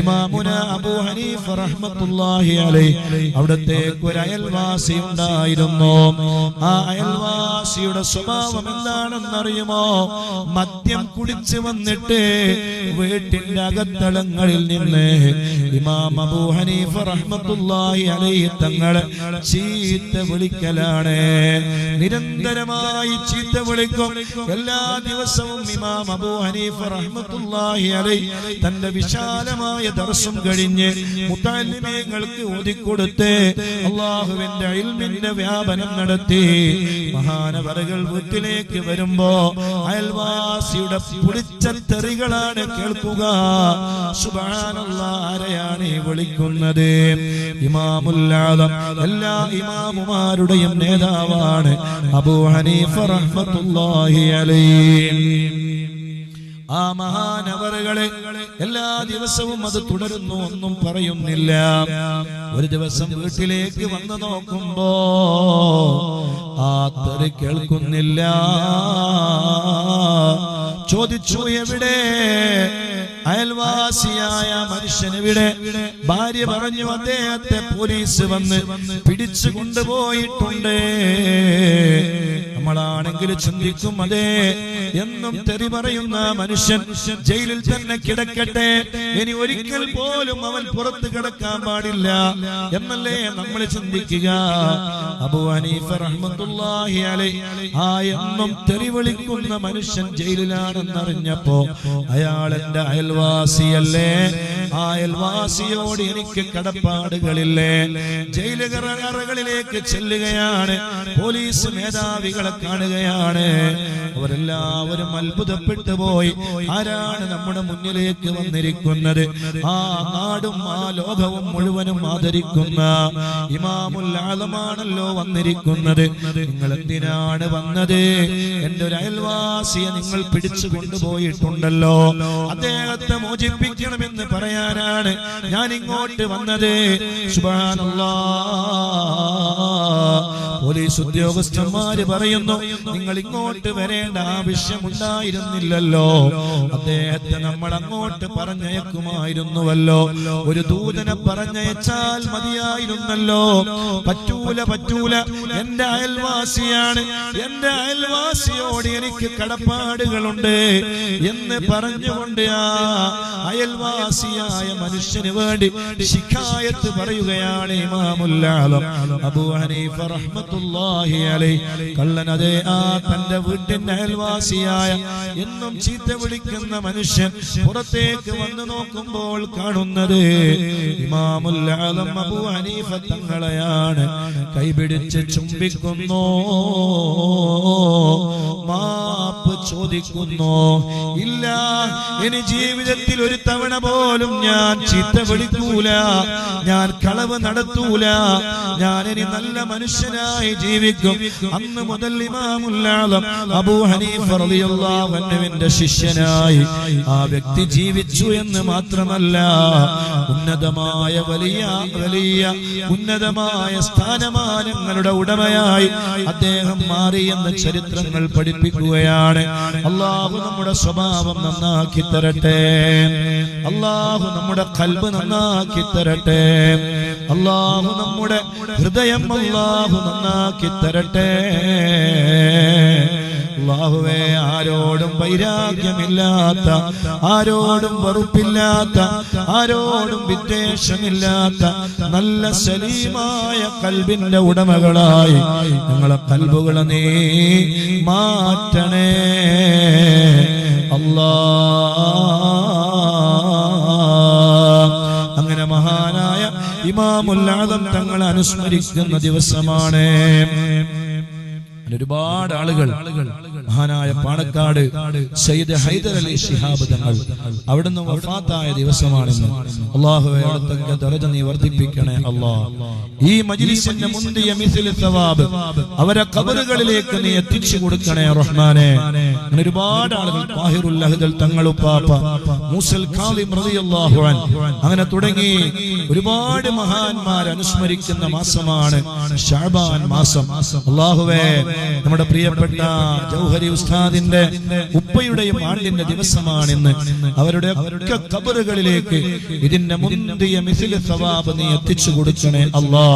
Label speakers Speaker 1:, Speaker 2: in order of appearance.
Speaker 1: ഇമാമുന അബൂ ഹനീഫ റഹ്മത്തുള്ളാഹി അലൈഹി അവിടത്തെ ഒരു അയൽവാസി ഉണ്ടായിരുന്നു. ആ അയൽവാസിയുടെ സ്വഭാവം എന്താണെന്നറിയുമോ? മദ്യം കുടിച്ചു വന്നിട്ട് വീട്ടിന്റെ അകത്തളങ്ങളിൽ നിന്ന് ഇമാം അബൂ ഹനീഫ റഹ്മത്തുള്ളാഹി അലൈഹി തങ്ങളെ ചീത്ത വിളിക്കലാണ്. നിരന്തരമായി ചീത്ത വിളിക്കും. എല്ലാ ദിവസവും ഇമാം അബൂ ഹനീഫ റഹ്മത്തുള്ളാഹി അലൈഹി തന്റെ വിശാലമായ ദർശം കഴിഞ്ഞ് മുത്താലിമയങ്ങൾക്ക് ഓതിക്കൊടുത്ത് അള്ളാഹുവിന്റെ അയൽമിന്റെ വ്യാപനം നടത്തി മഹാനവറുകൾ വീട്ടിലേക്ക് വരുമ്പോ അയൽവാസിയുടെ പിടിച്ച തെറികളാണ് കേൾക്കുക ആരെയാണ് വിളിക്കുന്നത്? ഇമാമുല്ലാദം എല്ലാ ഇമാമുമാരുടെയും നേതാവാണ് അബു ഹനീഫ് റഹ്മത്തുള്ളാഹി അലൈഹി. ആ മഹാനവറുകളെ എല്ലാ ദിവസവും അത് തുടരുന്നു ഒന്നും പറയുന്നില്ല. ഒരു ദിവസം വീട്ടിലേക്ക് വന്നു നോക്കുമ്പോ ആ തെറി കേൾക്കുന്നില്ല. ചോദിച്ചു എവിടെ? അയൽവാസിയായ മനുഷ്യനെവിടെ? ഭാര്യ പറഞ്ഞു അദ്ദേഹത്തെ പോലീസ് വന്ന് പിടിച്ചു കൊണ്ടുപോയിട്ടുണ്ട്. നമ്മളാണെങ്കിൽ ചിന്തിക്കും അതെ. എന്നും തെറി പറയുന്ന മനുഷ്യൻ ജയിലിൽ തന്നെ കിടക്കട്ടെ. ഇനി ഒരിക്കൽ പോലും അവൻ പുറത്ത് കിടക്കാൻ പാടില്ല എന്നല്ലേ നമ്മൾ ചിന്തിക്കുക. ഹനീഫ റഹ്മത്തുള്ളാഹി ആ എന്നും തെറി വിളിക്കുന്ന മനുഷ്യൻ ജയിലിലാണെന്നറിഞ്ഞപ്പോ അയാൾ അയൽവാസിയല്ലേ? ആ അയൽവാസിയോട് എനിക്ക് കടപ്പാടുകളില്ലേ? ജയിലുകറകളിലേക്ക് ചെല്ലുകയാണ്. പോലീസ് മേധാവികളെ കാണുകയാണ്. അവരെല്ലാവരും അത്ഭുതപ്പെട്ടു പോയി. ആരാണ് നമ്മുടെ മുന്നിലേക്ക് വന്നിരിക്കുന്നത്? ആ നാടും ആ ലോകവും മുഴുവനും ആദരിക്കുന്ന ഇമാമുൽ ആലമാണല്ലോ വന്നിരിക്കുന്നത്. നിങ്ങൾ എന്തിനാണ് വന്നത്? എന്റെ ഒരു അയൽവാസിയെ നിങ്ങൾ പിടിച്ചു കൊണ്ടുപോയിട്ടുണ്ടല്ലോ. അദ്ദേഹത്തെ മോചിപ്പിക്കണമെന്ന് പറയാനാണ് ഞാൻ ഇങ്ങോട്ട് വന്നത് പോലീസ് ഉദ്യോഗസ്ഥന്മാര് പറയുന്നു നിങ്ങൾ ഇങ്ങോട്ട് വരേണ്ട ആവശ്യമുണ്ടായിരുന്നില്ലല്ലോ. അദ്ദേഹത്തെ നമ്മൾ അങ്ങോട്ട് പറഞ്ഞയക്കുമായിരുന്നുവല്ലോ. ഒരു ദൂതനെ പറഞ്ഞയച്ചാൽ മതിയായിരുന്നല്ലോ. പറ്റൂല പറ്റൂല. എന്റെ അയൽവാസിയാണ്. എന്റെ അയൽവാസിയോട് എനിക്ക് കടപ്പാടുകളുണ്ട് എന്ന് പറഞ്ഞുകൊണ്ട് ആ അയൽവാസിയായ മനുഷ്യന് വേണ്ടി ശിഖായത്ത് പറയുകയാണ് ഇമാമുല്ലാലം അബൂ ഹനീഫ റഹ്മത്തുള്ളാഹി അലൈഹി. കള്ളൻ അതേ ആ തന്റെ വീട്ടിന്റെ അയൽവാസിയായ എന്നും ചീത്ത വിളിക്കുന്ന മനുഷ്യൻ പുറത്തേക്ക് വന്നു നോക്കുമ്പോൾ കാണുന്നത് ഇമാമുല്ലാലം അബൂ ഹനീഫ തങ്ങളെയാണ്. കൈപിടിച്ച് ചുംബിക്കുന്നു. മാപ്പ് ചോദിക്കുന്നു. ഇല്ല ഇനി ജീവിതത്തിൽ ഒരു തവണ പോലും ഞാൻ ചീത്ത വിളിക്കൂല. ഞാൻ കളവ് നടത്തൂല. ഞാൻ ഇനി നല്ല മനുഷ്യനായി ജീവിക്കും. അന്ന് മുതൽ ഇമാമുല്ലാളം അബൂ ഹനീഫ റളിയല്ലാഹു അൻഹുവിന്റെ ശിഷ്യനായി ആ വ്യക്തി ജീവിച്ചു എന്ന് മാത്രമല്ല ഉന്നതമായ വലിയ വലിയ ഉന്നതമായ സ്ഥാനമാനങ്ങളുടെ ഉടമയായി അദ്ദേഹം മാറി എന്ന ചരിത്രങ്ങൾ പഠിപ്പിക്കുകയാണ്. അള്ളാഹു നമ്മുടെ സ്വഭാവം നന്നാക്കി തരട്ടെ. അള്ളാഹു നമ്മുടെ കൽബ് നന്നാക്കി തരട്ടെ. അള്ളാഹു നമ്മുടെ ഹൃദയം അള്ളാഹു നന്നാക്കി തരട്ടെ. അള്ളാഹുവേ ആരോടും വൈരാഗ്യമില്ലാത്ത ആരോടും വെറുപ്പില്ലാത്ത ആരോടും വിദ്വേഷമില്ലാത്ത നല്ല സലീമായ കൽബിന്റെ ഉടമകളായി ഞങ്ങളെ കൽബുകളെ നീ മാറ്റണേ. അല്ലാ അങ്ങനെ മഹാനായ ഇമാമുല്ലാദം തങ്ങളെ അനുസ്മരിക്കുന്ന ദിവസമാണ്. ഒരുപാട് ആളുകൾ മഹാനായ പാണക്കാട് സയ്യിദ് ഹൈദർ അലി ഷിഹാബ് തങ്ങൾ അവിടുന്ന് വഫാത്തായ ദിവസമാണെന്ന് അള്ളാഹുവെ അവിടുത്തെ ദറജ നീ വർദ്ധിപ്പിക്കണേ അല്ലാ ഈ മജ്ലിസിന്റെ മുന്തിയ മിസിൽ സവാബ് അവരെ കബറുകളിലേക്ക് നീ എത്തിച്ചു കൊടുക്കണേ റഹ്മാനെ. അങ്ങനെ ഒരുപാട് ആളുകൾ താഹിറുൽ അഹ്ദൽ തങ്ങളുപ്പാപ്പ മൂസൽ ഖാലിം റളിയല്ലാഹു അൻ അങ്ങനെ തുടങ്ങി ഒരുപാട് മഹാന്മാർ അനുസ്മരിക്കുന്ന മാസമാണ് ഷാബാൻ മാസം. അള്ളാഹുവേ നമ്മുടെ പ്രിയപ്പെട്ട ജൗഹരി ഉസ്താദിന്റെ ഉപ്പയുടെയും ആണ്ടിന്റെ ദിവസമാണിന്ന്. അവരുടെ ഒക്കെ കബറുകളിലേക്ക് ഇതിന്റെ മുന്തിയ മിസിൽ സവാബ് നീ എത്തിച്ചു കൊടുക്കണേ അല്ലാ